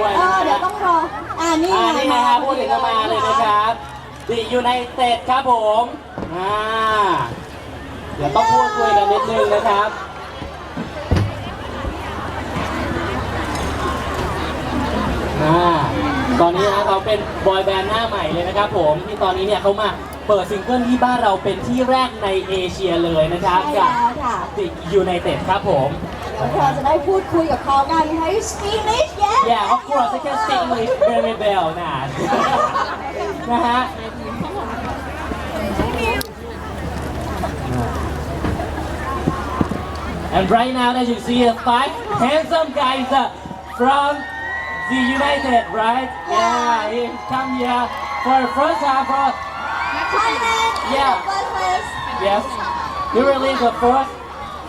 ด้วยเอนะอฮะเดี๋ยวต้องรอ อ่านี่อ่านี่นะมาครับพูดถึงก็มาเลยนะครับดียูไนเต็ดครับผมอ่าเดี๋ยวต้องพูดคุยกันนิดนึงนะครับอ่าตอนนี้นะเขาเป็นบอยแบนด์หน้าใหม่เลยนะครับผมที่ตอนนี้เนี่ยเขามาเปิดซิงเกิลที่บ้านเราเป็นที่แรกในเอเชียเลยนะครับใช่กับแล้วค่ะดิยูไนเต็ดครับผม เดี๋ยวเราจะได้พูดคุยกับเขากัน Can you speak English yes Yeah, of course, I can speak English very well นะ นะฮะ And right now, as you see, uh, five handsome guys uh, from the United, right? Yeah, he come here for the first time for Thailand Yeah. first place yes. He released the first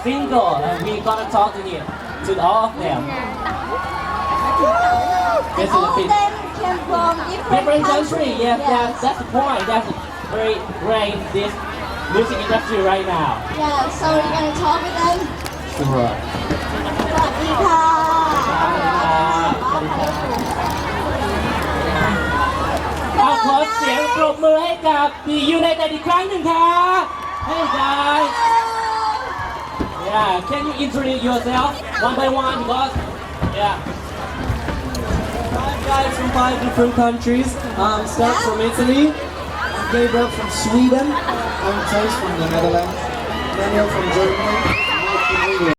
single, and we gonna talk to him, to all of them. and Yes, all of Philippines. them came from different, different country. Yes, yes. that's that's the point. That's very great in this music industry right now. yeah so we're gonna talk with them Sure. สวัสดีค่ะ เอาขอเสียงปรบมือให้กับดียูไนเต็ดอีกครั้งหนึ่งค่ะ Hey guys บ yeah can you introduce yourself one by one because yeah. Five guys from five different countries. Um, Steph from Italy, Gabriel from Sweden, I'm from the Netherlands, Daniel from Germany.